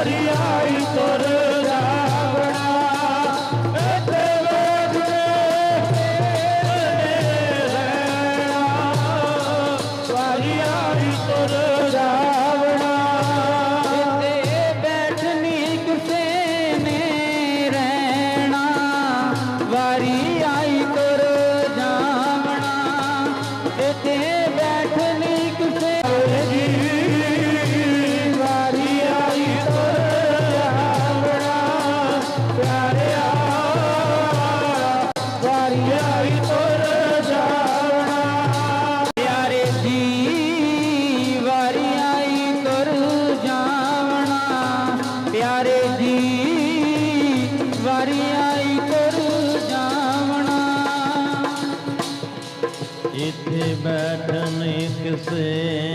Maria e Torã. से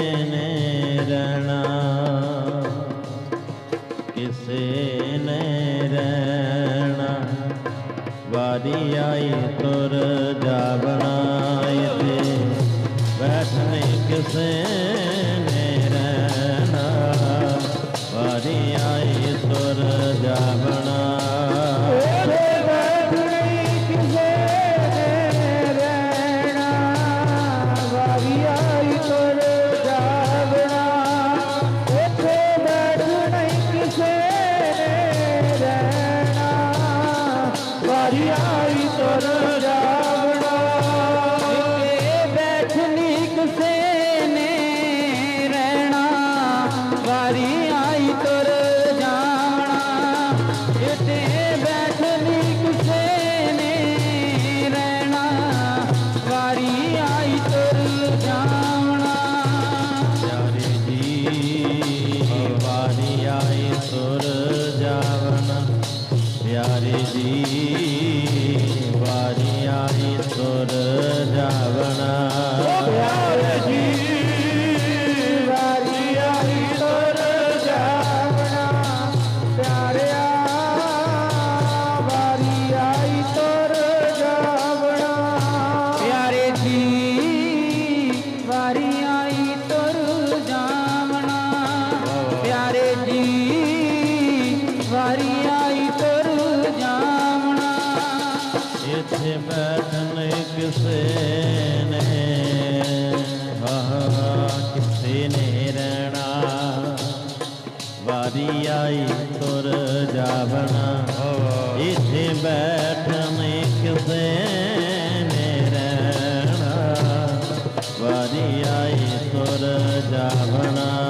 ਸਾਰੀਆਂ ਹੀ ਤੁਰ ਜਾਵਣਾ। ਇੱਥੇ ਬੈਠਣ ਕਿਸੇ ਵਾਰੀ ਆਈ ਤੁਰ ਜਾਵਣਾ, ਇੱਥੇ ਬੈਠਣ ਕਿਸੇ ਵਾਰੀ ਆਈ ਤੁਰ ਜਾਵਣਾ।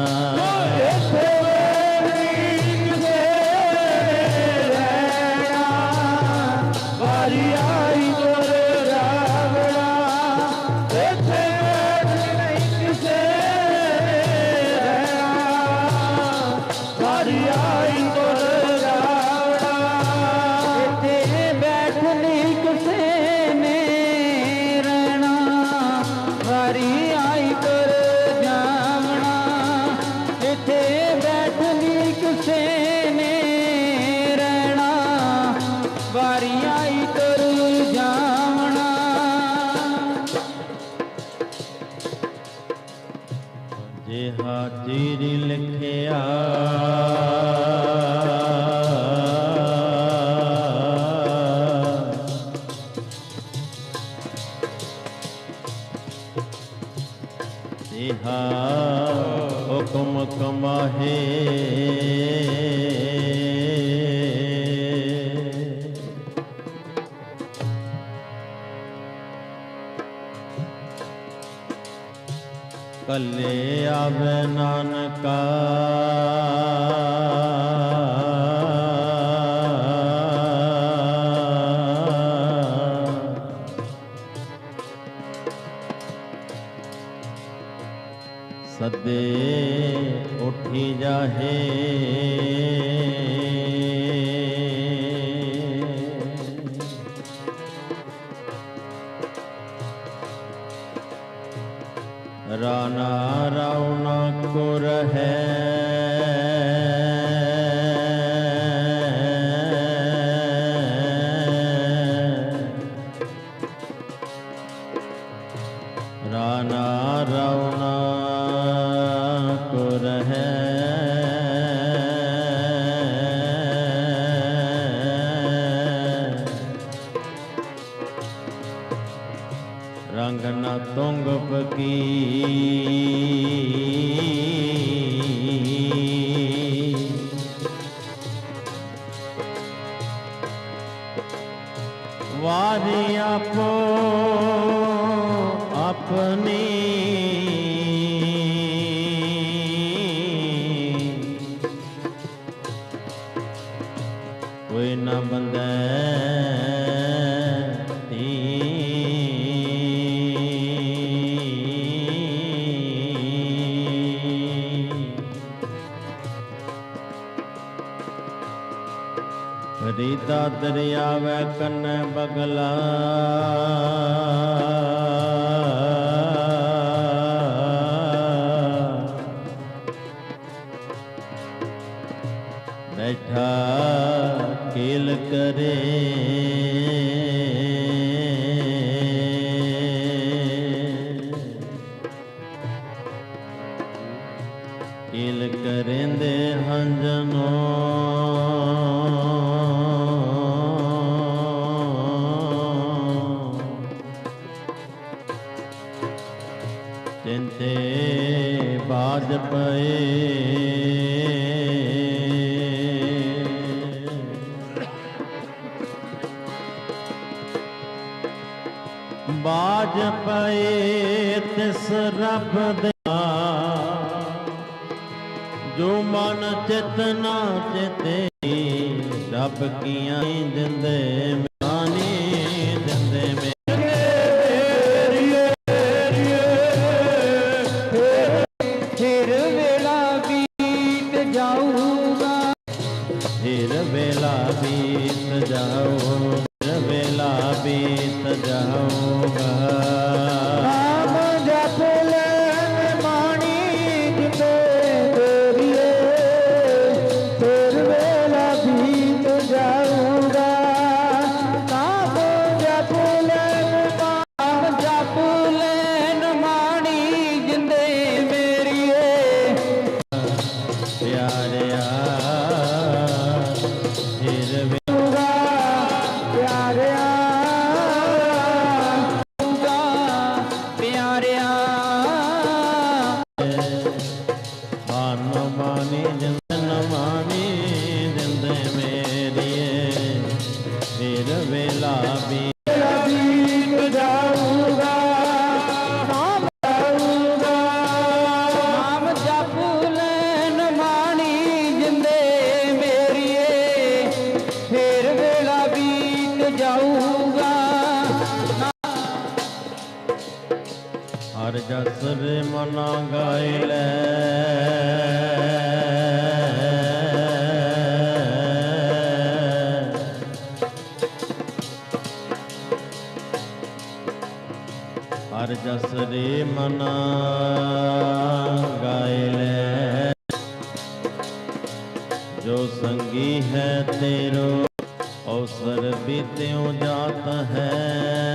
ਆਵੇ ਨਾਨਕਾ। ਤੁੰਗ ਫਕੀਰ। ਜੋ ਮਨ ਚੇਤਨਾ ਚੇਤੇ ਰੱਬ ਕੀਆਂ ਦਿੰਦੇ ਜਸ ਰੇ ਗਾਇ ਸੰਗੀ ਹੈ ਤੇਰੋ ਅਵਸਰ ਬੀਤਿਉ ਜਾਤ ਹੈ।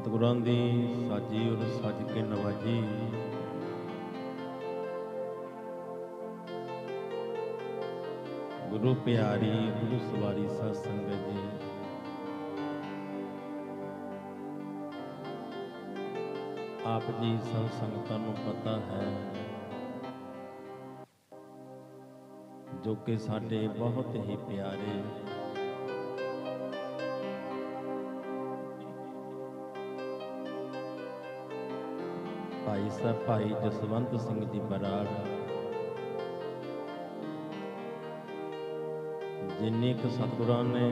ਸਤਿਗੁਰਾਂ ਦੀ ਸਾਜੀ ਔਰ ਸੱਜ ਕੇ ਨਵਾਜੀ। ਗੁਰੂ ਪਿਆਰੀ, ਗੁਰੂ ਸਵਾਰੀ ਸਾਧ ਸੰਗਤ ਜੀ। ਆਪ ਜੀ ਸਭ ਸੰਗਤਾਂ ਨੂੰ ਪਤਾ ਹੈ ਜੋ ਕਿ ਸਾਡੇ ਬਹੁਤ ਹੀ ਪਿਆਰੇ ਭਾਈ ਭਾਈ ਜਸਵੰਤ ਸਿੰਘ ਜੀ ਬਰਾੜ। ਜਿੰਨੀ ਕੁ ਸਤਿਗੁਰਾਂ ਨੇ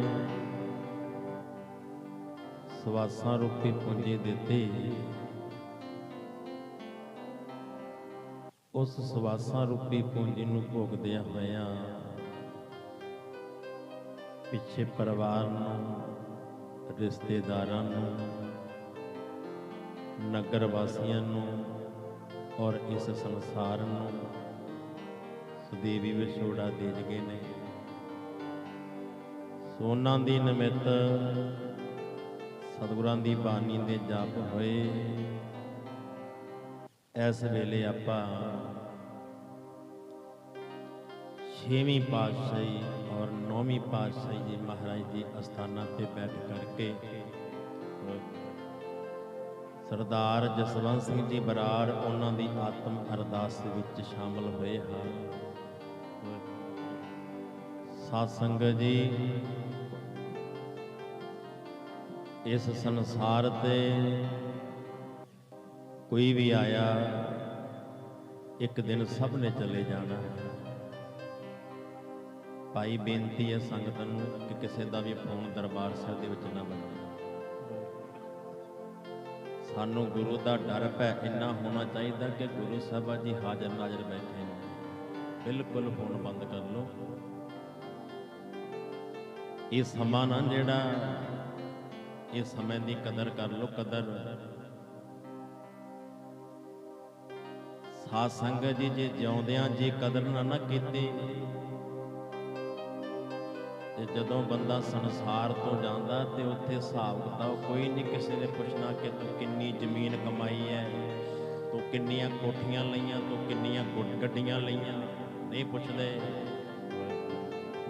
ਸਵਾਸਾਂ ਰੂਪੀ ਪੂੰਜੀ ਦਿੱਤੀ, ਉਸ ਸਵਾਸਾਂ ਰੂਪੀ ਪੂੰਜੀ ਨੂੰ ਭੋਗਦਿਆਂ ਹੋਇਆਂ ਪਿੱਛੇ ਪਰਿਵਾਰ ਨੂੰ, ਰਿਸ਼ਤੇਦਾਰਾਂ ਨੂੰ ਨਗਰ ਵਾਸੀਆਂ ਨੂੰ ਔਰ ਇਸ ਸੰਸਾਰ ਨੂੰ ਸੁਦੇਵੀ ਵਿਛੋੜਾ ਦੇ ਗਏ ਨੇ। ਸੋਨਾ ਦੀ ਨਿਮਿਤ ਸਤਿਗੁਰਾਂ ਦੀ ਬਾਣੀ ਦੇ ਜਪ ਹੋਏ। ਇਸ ਵੇਲੇ ਆਪਾਂ ਛੇਵੀਂ ਪਾਤਸ਼ਾਹੀ ਔਰ ਨੌਵੀਂ ਪਾਤਸ਼ਾਹੀ ਜੀ ਮਹਾਰਾਜ ਦੇ ਅਸਥਾਨਾਂ ਤੇ ਬੈਠ ਕਰਕੇ ਸਰਦਾਰ ਜਸਵੰਤ ਸਿੰਘ ਜੀ ਬਰਾੜ, ਉਹਨਾਂ ਦੀ ਆਤਮ ਅਰਦਾਸ ਵਿੱਚ ਸ਼ਾਮਲ ਹੋਏ ਹਨ ਸਾਧ ਸੰਗਤ ਜੀ, ਇਸ ਸੰਸਾਰ ਤੇ ਕੋਈ ਵੀ ਆਇਆ, ਇੱਕ ਦਿਨ ਸਭ ਨੇ ਚਲੇ ਜਾਣਾ ਹੈ। ਭਾਈ ਬੇਨਤੀ ਹੈ ਸੰਗਤ ਨੂੰ ਕਿ ਕਿਸੇ ਦਾ ਵੀ ਫੋਨ ਦਰਬਾਰ ਸਾਹਿਬ ਦੇ ਵਿੱਚ ਨਾ ਵੱਜੇ ਸਾਨੂੰ ਗੁਰੂ ਦਾ ਡਰ ਪੈ, ਇੰਨਾ ਹੋਣਾ ਚਾਹੀਦਾ ਕਿ ਗੁਰੂ ਸਾਹਿਬਾ ਜੀ ਹਾਜ਼ਰ ਨਾਜ਼ਰ ਬੈਠੇ ਨੇ। ਬਿਲਕੁਲ ਫੋਨ ਬੰਦ ਕਰ ਲਓ। ਇਹ ਸਮਾਂ ਨਾ ਜਿਹੜਾ, ਇਹ ਸਮੇਂ ਦੀ ਕਦਰ ਕਰ ਲਓ, ਕਦਰ। ਸਾਧ ਸੰਗਤ ਜੀ, ਜੇ ਜਿਉਂਦਿਆਂ ਜੇ ਕਦਰ ਨਾ ਨਾ ਕੀਤੀ ਤੇ ਜਦੋਂ ਬੰਦਾ ਸੰਸਾਰ ਤੋਂ ਜਾਂਦਾ ਤੇ ਉੱਥੇ ਹਿਸਾਬ ਕਿਤਾਬ ਕੋਈ ਨਹੀਂ ਕਿਸੇ ਨੇ ਪੁੱਛਣਾ ਕਿ ਤੂੰ ਕਿੰਨੀ ਜ਼ਮੀਨ ਕਮਾਈ ਹੈ ਤੂੰ ਕਿੰਨੀਆਂ ਕੋਠੀਆਂ ਲਈਆਂ ਤੂੰ ਕਿੰਨੀਆਂ ਗੁੱਡ ਗੱਡੀਆਂ ਲਈਆਂ ਨਹੀਂ ਪੁੱਛਦੇ।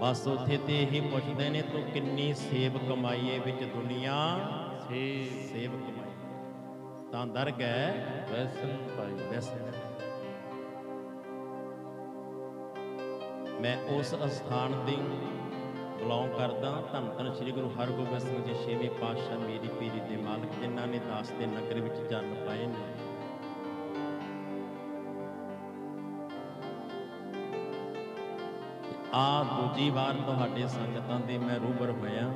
ਬਸ ਉੱਥੇ ਤੇ ਇਹੀ ਪੁੱਛਦੇ ਨੇ ਤੂੰ ਕਿੰਨੀ ਸੇਬ ਕਮਾਈ ਹੈ ਵਿੱਚ ਦੁਨੀਆ? ਸੇਬ ਕਮਾਈ। ਤਾਂ ਦਰ ਗਏ ਵੈਸਨ ਭਾਈ। ਵੈਸੇ ਮੈਂ ਉਸ ਅਸਥਾਨ ਦੀ ਬਿਲੋਂਗ ਕਰਦਾ ਧੰਨ ਧੰਨ ਸ੍ਰੀ ਗੁਰੂ ਹਰਗੋਬਿੰਦ ਸਿੰਘ ਜੀ, ਛੇਵੇਂ ਪਾਤਸ਼ਾਹ ਮੇਰੀ ਪੀਰੀ ਦੇ ਮਾਲਕ, ਜਿਨ੍ਹਾਂ ਨੇ ਦਾਸ ਦੇ ਨਗਰ ਵਿੱਚ ਜਨਮ ਪਾਏ ਨੇ। ਆ ਦੂਜੀ ਵਾਰ ਤੁਹਾਡੇ ਸੰਗਤਾਂ ਦੇ ਮੈਂ ਰੂਬਰ ਹੋਇਆ।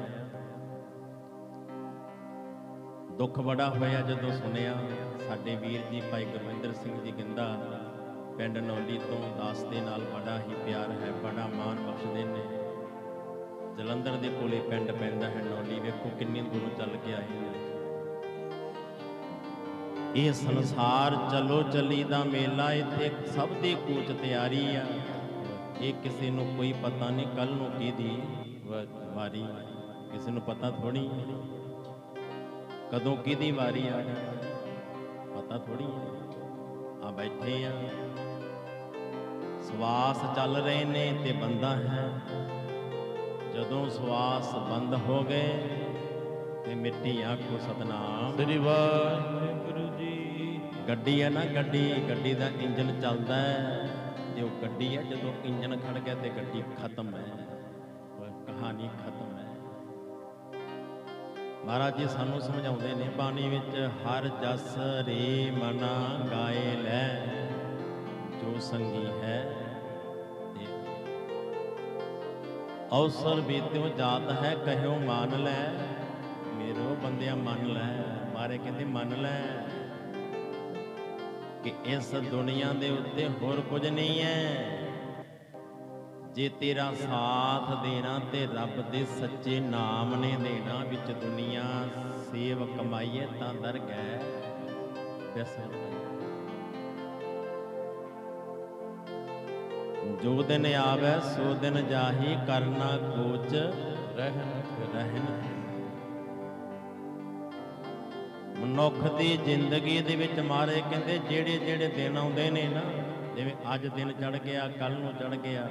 ਦੁੱਖ ਬੜਾ ਹੋਇਆ ਜਦੋਂ ਸੁਣਿਆ ਸਾਡੇ ਵੀਰ ਜੀ ਭਾਈ ਗੁਰਵਿੰਦਰ ਸਿੰਘ ਜੀ ਗਿੰਦਾ ਪਿੰਡ ਨੌਲੀ ਤੋਂ ਦਾਸ ਦੇ ਨਾਲ ਬੜਾ ਹੀ ਪਿਆਰ ਹੈ, ਬੜਾ ਮਾਣ ਬਖਸ਼ਦੇ ਨੇ। ਜਲੰਧਰ ਦੇ ਕੋਲੇ ਪਿੰਡ ਪੈਂਦਾ ਹੈ ਨੌਲੀ, ਵੇਖੋ ਕਿੰਨੀ ਦੂਰੋਂ ਚੱਲ ਕੇ ਆਏ ਨੇ। ਇਹ ਸੰਸਾਰ ਚਲੋ ਚੱਲੀ ਦਾ ਮੇਲਾ, ਇੱਥੇ ਸਭ ਦੀ ਕੂਚ ਤਿਆਰੀ ਆ। ਇਹ ਕਿਸੇ ਨੂੰ ਕੋਈ ਪਤਾ ਨਹੀਂ ਕੱਲ ਨੂੰ ਕਿਹਦੀ ਵਾਰੀ, ਕਿਸੇ ਨੂੰ ਪਤਾ ਥੋੜੀ ਕਦੋਂ ਕਿਹਦੀ ਵਾਰੀ ਆ ਜਾਣੀ ਪਤਾ ਥੋੜੀ ਆ ਬੈਠੇ ਆ। ਸਵਾਸ ਚੱਲ ਰਹੇ ਨੇ ਤੇ ਬੰਦਾ ਹੈ ਜਦੋਂ ਸਵਾਸ ਬੰਦ ਹੋ ਗਏ ਤੇ ਮਿੱਟੀ ਆਖੋ ਸਤਨਾਮ। ਸ੍ਰੀ ਵਾਹਿਗੁਰੂ ਜੀ। ਗੱਡੀ ਹੈ ਨਾ ਗੱਡੀ ਗੱਡੀ ਦਾ ਇੰਜਨ ਚੱਲਦਾ ਹੈ ਤੇ ਉਹ ਗੱਡੀ ਹੈ ਜਦੋਂ ਇੰਜਨ ਖੜ ਗਿਆ ਤੇ ਗੱਡੀ ਖਤਮ ਹੈ। ਕਹਾਣੀ ਖਤਮ ਹੈ। ਮਹਾਰਾਜ ਜੀ ਸਾਨੂੰ ਸਮਝਾਉਂਦੇ ਨੇ ਬਾਣੀ ਵਿੱਚ ਹਰ ਜਸ ਰੇ ਮਨਾ ਗਾਏ ਲੈ ਜੋ ਸੰਗੀ ਹੈ ਅਵਸਰ ਬੀਤਿਓ ਜਾਤ ਹੈ, ਕਹਿਓ ਮੰਨ ਲੈ। ਮੇਰੋ ਬੰਦਿਆ ਮੰਨ ਲੈ, ਮਾਰੇ ਕਹਿੰਦੇ ਮੰਨ ਲੈ। ਕਿ ਇਸ ਦੁਨੀਆ ਦੇ ਉੱਤੇ ਹੋਰ ਕੁਝ ਨਹੀਂ ਹੈ। ਜੇ ਤੇਰਾ ਸਾਥ ਦੇਣਾ ਤੇ ਰੱਬ ਦੇ ਸੱਚੇ ਨਾਮ ਨੇ ਦੇਣਾ ਵਿੱਚ ਦੁਨੀਆ, ਸੇਵ ਕਮਾਈਏ ਤਾਂ ਦਰ ਗਏ। ਬਿਸਰ ਜੋ ਦਿਨ ਆਵੇ, ਸੋ ਦਿਨ ਜਾਹੀ ਕਰਨਾ ਕੋਚ ਰਹਿਣ ਰਹਿਣ। ਮਨੁੱਖ ਦੀ ਜ਼ਿੰਦਗੀ ਦੇ ਵਿੱਚ ਮਾਰੇ ਕਹਿੰਦੇ, ਜਿਹੜੇ ਜਿਹੜੇ ਦਿਨ ਆਉਂਦੇ ਨੇ ਨਾ, ਜਿਵੇਂ ਅੱਜ ਦਿਨ ਚੜ ਗਿਆ ਕੱਲ ਨੂੰ ਚੜ ਗਿਆ,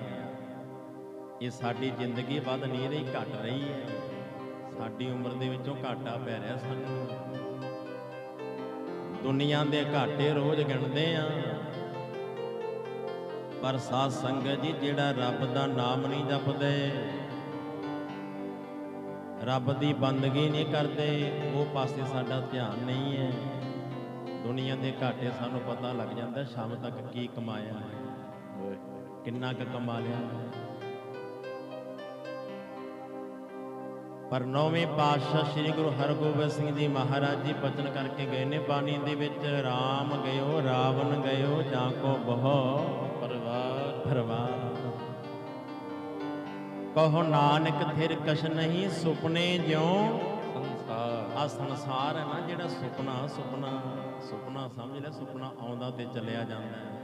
ਇਹ ਸਾਡੀ ਜ਼ਿੰਦਗੀ ਵੱਧ ਨਹੀਂ ਰਹੀ, ਘਟ ਰਹੀ ਹੈ। ਸਾਡੀ ਉਮਰ ਦੇ ਵਿੱਚੋਂ ਘਾਟਾ ਪੈ ਰਿਹਾ ਸਾਨੂੰ। ਦੁਨੀਆ ਦੇ ਘਾਟੇ ਰੋਜ਼ ਗਿਣਦੇ ਆ। ਪਰ ਸਾਧ ਸੰਗਤ ਜੀ, ਜਿਹੜਾ ਰੱਬ ਦਾ ਨਾਮ ਨਹੀਂ ਜਪਦੇ, ਰੱਬ ਦੀ ਬੰਦਗੀ ਨਹੀਂ ਕਰਦੇ, ਉਹ ਪਾਸੇ ਸਾਡਾ ਧਿਆਨ ਨਹੀਂ ਹੈ। ਦੁਨੀਆ ਦੇ ਘਾਟੇ ਸਾਨੂੰ ਪਤਾ ਲੱਗ ਜਾਂਦਾ, ਸ਼ਾਮ ਤੱਕ ਕੀ ਕਮਾਇਆ ਹੈ, ਕਿੰਨਾ ਕੁ ਕਮਾ ਲਿਆ ਪਰ ਨੌਵੇਂ ਪਾਤਸ਼ਾਹ ਸ੍ਰੀ ਗੁਰੂ ਹਰਗੋਬਿੰਦ ਸਿੰਘ ਜੀ ਮਹਾਰਾਜ ਜੀ ਬਚਨ ਕਰਕੇ ਗਏ ਨੇ ਬਾਣੀ ਦੇ ਵਿੱਚ RAM ਗਇਓ ਰਾਵਣ ਗਇਓ ਜਾਂ ਕੋ ਬਹੁ ਪਰਿਵਾਰ। ਪਰਵਾਰ। ਕਹੋ ਨਾਨਕ ਥਿਰ ਕਛ ਨਹੀਂ ਸੁਪਨੇ ਜਿਉ ਸੰਸਾਰ। ਆ ਸੰਸਾਰ ਹੈ ਨਾ ਜਿਹੜਾ ਸੁਪਨਾ ਸੁਪਨਾ ਸੁਪਨਾ ਸਮਝ ਲੈ ਸੁਪਨਾ ਆਉਂਦਾ ਤੇ ਚਲਿਆ ਜਾਂਦਾ ਹੈ।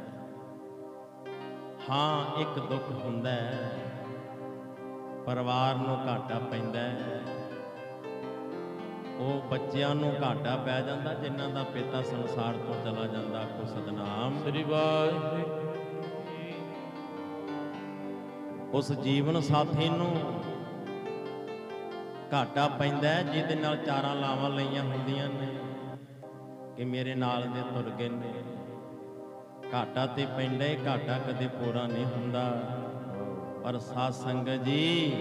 ਹਾਂ ਇੱਕ ਦੁੱਖ ਹੁੰਦਾ ਹੈ। ਪਰਿਵਾਰ ਨੂੰ ਘਾਟਾ ਪੈਂਦਾ ਹੈ। ਉਹ ਬੱਚਿਆਂ ਨੂੰ ਘਾਟਾ ਪੈ ਜਾਂਦਾ ਜਿਨ੍ਹਾਂ ਦਾ ਪਿਤਾ ਸੰਸਾਰ ਤੋਂ ਚਲਾ ਜਾਂਦਾ ਕੋ ਸਤਨਾਮ। ਸ੍ਰੀ ਵਾਹਿਗੁਰੂ ਉਸ ਜੀਵਨ ਸਾਥੀ ਨੂੰ ਘਾਟਾ ਪੈਂਦਾ ਜਿਹਦੇ ਨਾਲ ਚਾਰਾਂ ਲਾਵਾਂ ਲਈਆਂ ਹੁੰਦੀਆਂ ਨੇ ਕਿ ਮੇਰੇ ਨਾਲ ਦੇ ਤੁਰ ਗਏ ਨੇ। ਘਾਟਾ ਤੇ ਪੈਂਦਾ ਹੈ ਘਾਟਾ ਕਦੇ ਪੂਰਾ ਨਹੀਂ ਹੁੰਦਾ। ਪਰ ਸਾਧ ਸੰਗਤ ਜੀ।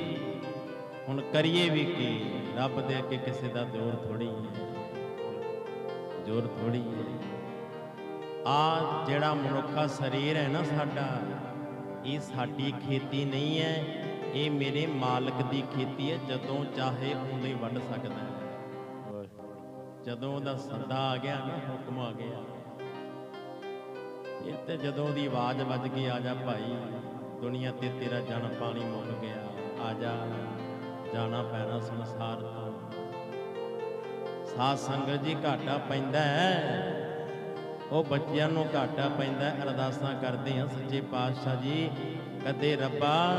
ਹੁਣ ਕਰੀਏ ਵੀ ਕੀ? ਰੱਬ ਦੇ ਅੱਗੇ ਕਿਸੇ ਦਾ ਜ਼ੋਰ ਥੋੜੀ ਹੈ। ਜ਼ੋਰ ਥੋੜੀ ਹੈ। ਆ ਜਿਹੜਾ ਮਨੁੱਖਾ ਸਰੀਰ ਹੈ ਨਾ ਸਾਡਾ, ਇਹ ਸਾਡੀ ਖੇਤੀ ਨਹੀਂ ਹੈ। ਇਹ ਮੇਰੇ ਮਾਲਕ ਦੀ ਖੇਤੀ ਹੈ, ਜਦੋਂ ਚਾਹੇ ਉਦੋਂ ਹੀ ਵੱਢ ਸਕਦਾ ਹੈ। ਜਦੋਂ ਉਹਦਾ ਸੱਦਾ ਆ ਗਿਆ ਨਾ, ਹੁਕਮ ਆ ਗਿਆ। ਇਹ ਤੇ ਜਦੋਂ ਉਹਦੀ ਆਵਾਜ਼ ਵੱਜ ਗਈ, ਆ ਜਾ ਭਾਈ। ਦੁਨੀਆ ਤੇ ਤੇਰਾ ਜਨ ਪਾਣੀ ਮੁੱਕ ਗਿਆ। ਆ ਜਾ ਜਾਣਾ ਪੈਣਾ ਸੰਸਾਰ ਤੋਂ। ਸਾਧ ਸੰਗਤ ਜੀ ਘਾਟਾ ਪੈਂਦਾ ਹੈ। ਉਹ ਬੱਚਿਆਂ ਨੂੰ ਘਾਟਾ ਪੈਂਦਾ। ਅਰਦਾਸਾਂ ਕਰਦੇ ਹਾਂ ਸੱਚੇ ਪਾਤਸ਼ਾਹ ਜੀ ਕਦੇ ਰੱਬਾ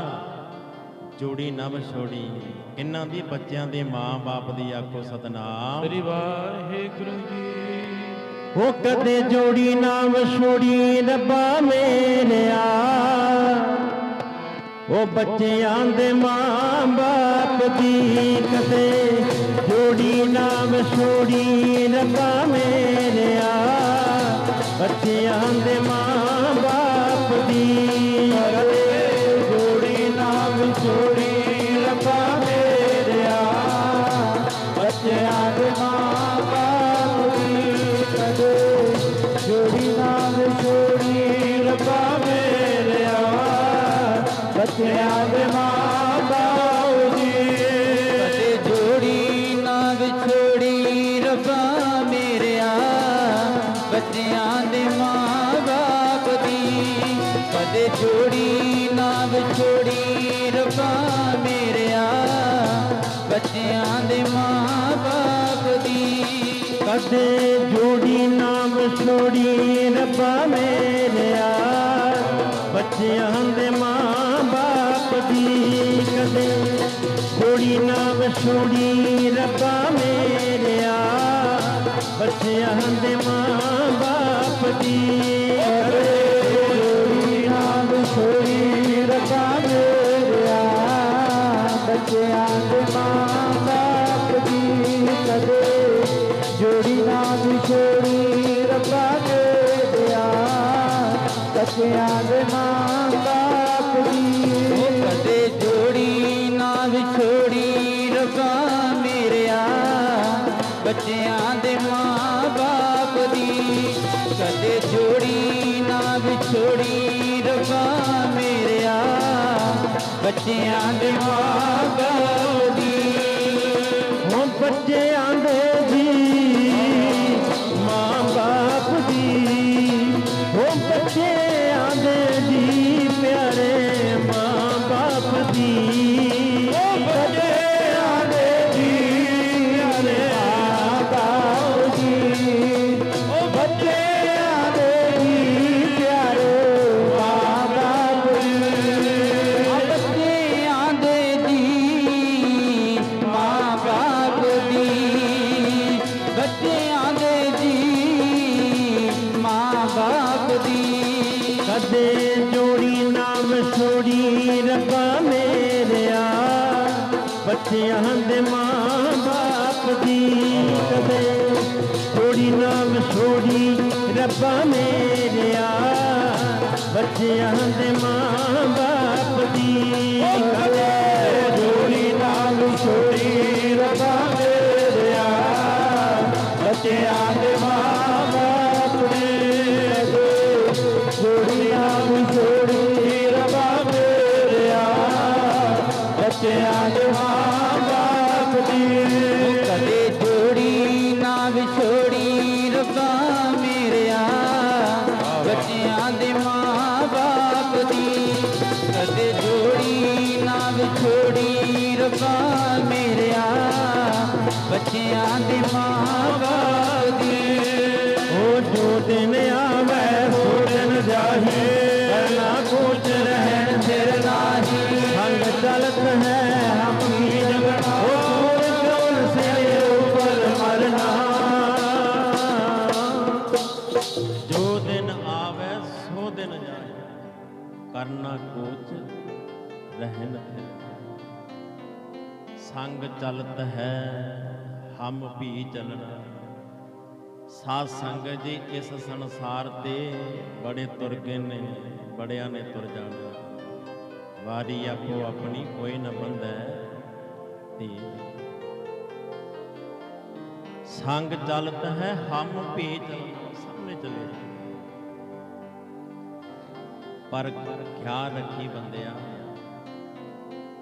ਜੋੜੀ ਨਾ ਵਿਛੋੜੀ। ਕਿੰਨਾਂ ਦੀ ਬੱਚਿਆਂ ਦੇ ਮਾਂ-ਬਾਪ ਦੀ ਆਖੋ ਸਤਨਾਮ। ਸ੍ਰੀ ਵਾਹਿਗੁਰੂ ਜੀ। ਉਹ ਕਦੇ ਜੋੜੀ ਨਾ ਵਿਛੋੜੀ ਰੱਬਾ ਮੇਰਿਆ ਉਹ ਬੱਚਿਆਂ ਦੇ ਮਾਂ ਬਾਪ ਦੀ ਕਦੇ ਜੋੜੀ ਨਾਮ ਛੋੜੀ ਰੱਬਾ ਮੇਰਿਆ ਬੱਚਿਆਂ ਦੇ ਮਾਂ ਬਾਪ ਦੀ ਬੱਚਿਆਂ ਦੇ ਮਾਂ-ਬਾਪ ਦੀ ਕਦੇ ਜੋੜੀ, ਨਾ ਵਿਛੋੜੀ, ਰੱਬਾ ਮੇਰਿਆ। ਬੱਚਿਆਂ ਦੇ ਮਾਂ-ਬਾਪ ਦੀ ਕਦੇ ਜੋੜੀ, ਨਾ ਵਿਛੋੜੀ, ਰੱਬਾ ਮੇਰਿਆ। ਬੱਚਿਆਂ ਦੇ ਮਾਂ ਬਾਪ ਦੀ ਕਦੇ ਜੋੜੀ, ਨਾ ਵਿਛੋੜੀ, ਰੱਬਾ ਮੇਰਿਆ। ਬੱਚਿਆਂ ਦੇ ਮਾਂ ਬਾਪ ਦੀ ਕਦੇ ਜੋੜੀ ਨਾ ਵਿਛੋੜੀ ਮੇਰਿਆ ਬੱਚਿਆਂ ਦੇ ਮਾਂ ਬਾਪ ਦੀ ਕਦੇ ਜੋੜੀ ਨਾ ਵਿਛੋੜੀ ਰੱਬਾ ਦੇ ਦਿਆ ਬੱਚਿਆਂ ਦੇ ਮਾਂ ਬਾਪ ਦੀ ਬੱਚਿਆਂ ਦੇ ਮਾਂ ਬੱਚਿਆਂ ਦੇ ਮਾਂ ਬਾਪ ਦੀ ਕਦੇ ਜੋੜੀ ਨਾ ਛੋੜੀ ਰੱਬਾ ਮੇਰਿਆ ਬੱਚਿਆਂ ਦੇ ਛੋੜੀ ਰੱਬਾ ਮੇਰਿਆ ਬੱਚਿਆਂ ਦੇ ਮਾਂ ਬਾਪ ਦੀ। ਉਹ ਜੋ ਦਿਨ ਸੰਗ ਚਲਤ ਹੈ, ਹਮ ਵੀ ਚਲਣਾ। ਸਾਧ ਸੰਗਤ ਜੀ, ਇਸ ਸੰਸਾਰ ਤੇ ਬੜੇ ਤੁਰ ਗਏ ਨੇ, ਬੜਿਆਂ ਨੇ ਤੁਰ ਜਾਣਾ। ਵਾਰੀ ਆਪੋ ਆਪਣੀ ਕੋਈ ਨਾ ਬੰਧੈ ਤੇ ਸੰਗ ਚਲਤ ਹੈ, ਹਮ ਵੀ ਚਲਣਾ ਸਭ ਨੇ ਚਲੇ। ਪਰ ਖਿਆਲ ਰੱਖੀ ਬੰਦਿਆ,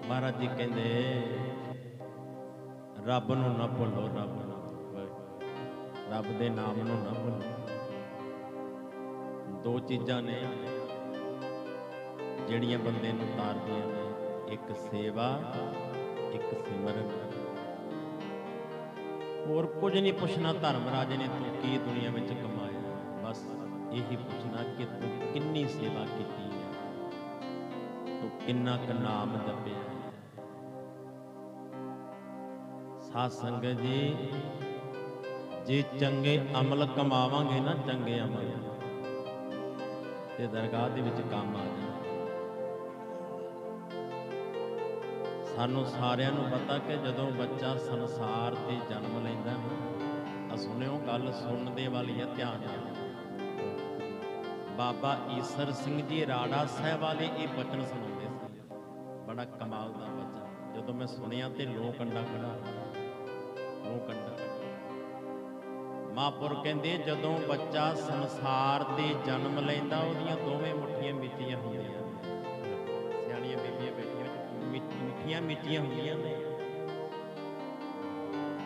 ਮਹਾਰਾਜ ਜੀ ਕਹਿੰਦੇ ਰੱਬ ਨੂੰ ਨਾ ਭੁੱਲੋ ਰੱਬ ਨੂੰ। ਰੱਬ ਦੇ ਨਾਮ ਨੂੰ ਨਾ ਭੁੱਲੋ। ਦੋ ਚੀਜ਼ਾਂ ਨੇ ਜਿਹੜੀਆਂ ਬੰਦੇ ਨੂੰ ਤਾਰਦੀਆਂ ਨੇ। ਇੱਕ ਸੇਵਾ, ਇੱਕ ਸਿਮਰਨ। ਹੋਰ ਕੁਝ ਨਹੀਂ ਪੁੱਛਣਾ ਧਰਮ ਰਾਜ ਨੇ ਤੂੰ ਕੀ ਦੁਨੀਆ ਵਿੱਚ ਕਮਾਇਆ। ਬਸ ਇਹੀ ਪੁੱਛਣਾ ਕਿ ਤੂੰ ਕਿੰਨੀ ਸੇਵਾ ਕੀਤੀ ਹੈ। ਤੂੰ ਕਿੰਨਾ ਕੁ ਨਾਮ ਜਪਿਆ ਸਾਧ ਸੰਗਤ ਜੀ, ਜੇ ਚੰਗੇ ਅਮਲ ਕਮਾਵਾਂਗੇ ਨਾ, ਚੰਗੇ ਅਮਲ। ਤੇ ਦਰਗਾਹ ਦੇ ਵਿੱਚ ਕੰਮ ਆ ਜਾਣਾ। ਸਾਨੂੰ ਸਾਰਿਆਂ ਨੂੰ ਪਤਾ ਕਿ ਜਦੋਂ ਬੱਚਾ ਸੰਸਾਰ ਤੇ ਜਨਮ ਲੈਂਦਾ ਨਾ ਆ ਸੁਣਿਓ ਗੱਲ ਸੁਣਨ ਦੇ ਵਾਲੀ ਹੈ ਧਿਆਨ ਨਾਲ। ਬਾਬਾ ਈਸਰ ਸਿੰਘ ਜੀ, ਰਾੜਾ ਸਾਹਿਬ ਵਾਲੇ ਇਹ ਬਚਨ ਸੁਣਾਉਂਦੇ ਸੀ। ਬੜਾ ਕਮਾਲ ਦਾ ਬਚਨ। ਜਦੋਂ ਮੈਂ ਸੁਣਿਆ ਤੇ ਲੋਕ ਕੰਡਾ ਖੜਾ ਲੋ ਕੰਡਾ ਮਾਪੁਰ ਕਹਿੰਦੇ, ਜਦੋਂ ਬੱਚਾ ਸੰਸਾਰ ਤੇ ਜਨਮ ਲੈਂਦਾ, ਉਹਦੀਆਂ ਦੋਵੇਂ ਮੁੱਠੀਆਂ ਮਿੱਟੀਆਂ ਹੁੰਦੀਆਂ ਸਿਆਣੀਆਂ ਬੀਬੀਆਂ ਬੈਠੀਆਂ ਮਿੱਠੀਆਂ ਮਿੱਟੀਆਂ ਹੁੰਦੀਆਂ ਨੇ।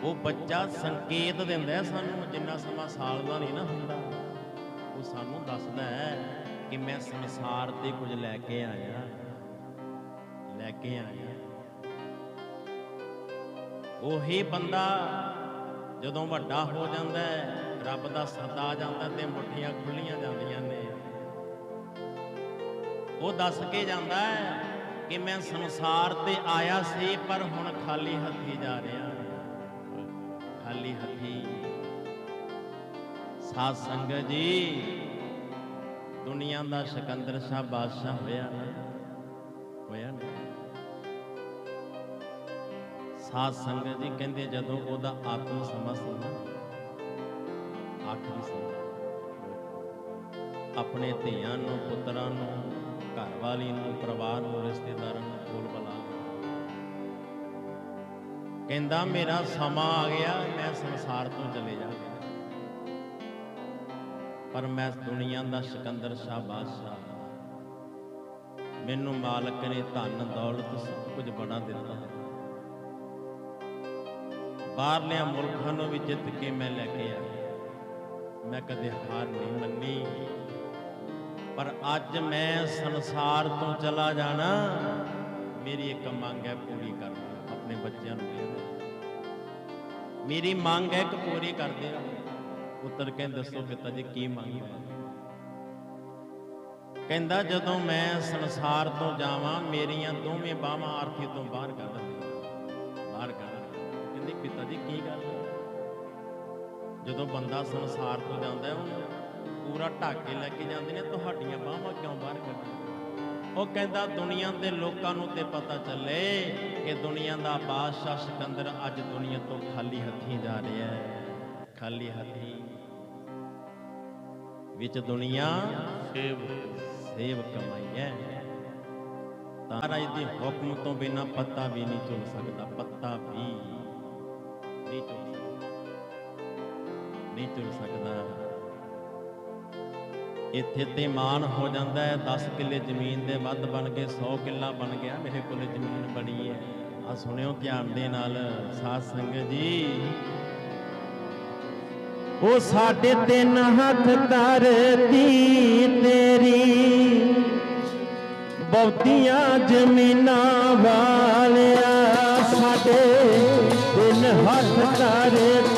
ਉਹ ਬੱਚਾ ਸੰਕੇਤ ਦਿੰਦਾ ਸਾਨੂੰ, ਜਿੰਨਾ ਸਮਾਂ ਸਾਲ ਦਾ ਨਹੀਂ ਨਾ ਹੁੰਦਾ। ਉਹ ਸਾਨੂੰ ਦੱਸਦਾ ਹੈ ਕਿ ਮੈਂ ਸੰਸਾਰ ਤੇ ਕੁਝ ਲੈ ਕੇ ਆਇਆ। ਲੈ ਕੇ ਆਇਆ। ਉਹੀ ਬੰਦਾ ਜਦੋਂ ਵੱਡਾ ਹੋ ਜਾਂਦਾ ਹੈ, ਰੱਬ ਦਾ ਸੱਦਾ ਆ ਜਾਂਦਾ ਤੇ ਮੁੱਠੀਆਂ ਖੁੱਲੀਆਂ ਜਾਂਦੀਆਂ ਨੇ। ਉਹ ਦੱਸ ਕੇ ਜਾਂਦਾ ਹੈ ਕਿ ਮੈਂ ਸੰਸਾਰ ਤੇ ਆਇਆ ਸੀ, ਪਰ ਹੁਣ ਖਾਲੀ ਹੱਥੀ ਜਾ ਰਿਹਾ ਖਾਲੀ ਹੱਥੀ। ਸਾਧ ਸੰਗਤ ਜੀ, ਦੁਨੀਆ ਦਾ ਸਿਕੰਦਰ ਸ਼ਾਹ ਬਾਦਸ਼ਾਹ ਹੋਇਆ ਨਾ? ਹੋਇਆ ਨਾ? ਸਾਧ ਸੰਗਤ ਜੀ ਕਹਿੰਦੇ ਜਦੋਂ ਉਹਦਾ ਆਤਮ ਸਮਾਂ ਸੀ ਨਾ ਆਖਰੀ ਸਮਾਂ ਆਪਣੇ ਧੀਆਂ ਨੂੰ, ਪੁੱਤਰਾਂ ਨੂੰ ਘਰ ਵਾਲੀ ਨੂੰ, ਪਰਿਵਾਰ ਨੂੰ, ਰਿਸ਼ਤੇਦਾਰਾਂ ਨੂੰ ਕੋਲ ਬੁਲਾ। ਕਹਿੰਦਾ ਮੇਰਾ ਸਮਾਂ ਆ ਗਿਆ, ਮੈਂ ਸੰਸਾਰ ਤੋਂ ਚਲੇ ਜਾਵਾਂਗਾ ਪਰ ਮੈਂ ਦੁਨੀਆ ਦਾ ਸਿਕੰਦਰ ਸ਼ਾਹ ਬਾਦਸ਼ਾਹ ਮੈਨੂੰ ਮਾਲਕ ਨੇ ਧਨ, ਦੌਲਤ ਸਭ ਕੁਝ ਬੜਾ ਦਿੱਤਾ। ਬਾਹਰਲਿਆਂ ਮੁਲਕਾਂ ਨੂੰ ਵੀ ਜਿੱਤ ਕੇ ਮੈਂ ਲੈ ਕੇ ਆਇਆ। ਮੈਂ ਕਦੇ ਹਾਰ ਨਹੀਂ ਮੰਨੀ। ਪਰ ਅੱਜ ਮੈਂ ਸੰਸਾਰ ਤੋਂ ਚਲਾ ਜਾਣਾ, ਮੇਰੀ ਇੱਕ ਮੰਗ ਹੈ ਪੂਰੀ ਕਰ ਦਿਓ ਆਪਣੇ ਬੱਚਿਆਂ ਨੂੰ ਕਹਿੰਦਾ ਮੇਰੀ ਮੰਗ ਹੈ ਕਿ ਪੂਰੀ ਕਰ ਦਿਓ ਪੁੱਤਰ ਕਹਿੰਦੇ, ਦੱਸੋ ਪਿਤਾ ਜੀ, ਕੀ ਮੰਗ ਹੈ? ਕਹਿੰਦਾ, ਜਦੋਂ ਮੈਂ ਸੰਸਾਰ ਤੋਂ ਜਾਵਾਂ, ਮੇਰੀਆਂ ਦੋਵੇਂ ਬਾਹਾਂ ਆਰਥੀ ਤੋਂ ਬਾਹਰ ਕਰ ਪਿਤਾ ਜੀ ਕੀ ਗੱਲ ਜਦੋਂ ਬੰਦਾ ਸੰਸਾਰ ਤੋਂ ਜਾਂਦਾ ਹੈ ਉਹਨੂੰ ਪੂਰਾ ਢੱਕ ਲੈ ਕੇ ਜਾਂਦੇ ਨੇ ਤੁਹਾਡੀਆਂ ਬਾਹਾਂ ਕਿਉਂ ਬਾਹਰ ਕੱਢੀਆਂ? ਉਹ ਕਹਿੰਦਾ ਦੁਨੀਆ ਦੇ ਲੋਕਾਂ ਨੂੰ ਤੇ ਪਤਾ ਚੱਲੇ ਕਿ ਦੁਨੀਆ ਦਾ ਬਾਦਸ਼ਾਹ ਸਿਕੰਦਰ ਅੱਜ ਦੁਨੀਆ ਤੋਂ ਖਾਲੀ ਹੱਥੀਂ ਜਾ ਰਿਹਾ ਹੈ। ਖਾਲੀ ਹੱਥੀਂ। ਵਿੱਚ ਦੁਨੀਆ ਸੇਵ ਸੇਵ ਕਮਾਈ ਹੈ। ਤਾਂ ਰਾਜ ਦੇ ਹੁਕਮ ਤੋਂ ਬਿਨਾ ਪੱਤਾ ਵੀ ਨਹੀਂ ਝੁਲ ਸਕਦਾ ਪੱਤਾ ਵੀ। ਨਹੀਂ ਝੁਲ ਸਕਦਾ ਨਹੀਂ ਝੁਲ ਸਕਦਾ ਇੱਥੇ ਤੇ ਮਾਨ ਹੋ ਜਾਂਦਾ ਹੈ। 10 ਕਿੱਲੇ ਜ਼ਮੀਨ ਦੇ ਵੱਧ ਬਣ ਕੇ 100 ਕਿੱਲਾ ਬਣ ਗਿਆ। ਮੇਰੇ ਕੋਲ ਜ਼ਮੀਨ ਬੜੀ ਹੈ। ਆ ਸੁਣਿਓ ਧਿਆਨ ਦੇ ਨਾਲ। ਸਾਧ ਸੰਗਤ ਜੀ, ਉਹ ਸਾਡੇ ਤਿੰਨ ਹੱਥ ਧਰਤੀ ਤੇਰੀ। ਬਹੁਤੀਆਂ ਜ਼ਮੀਨਾਂ ਵਾਲਿਆ ਹੱਥ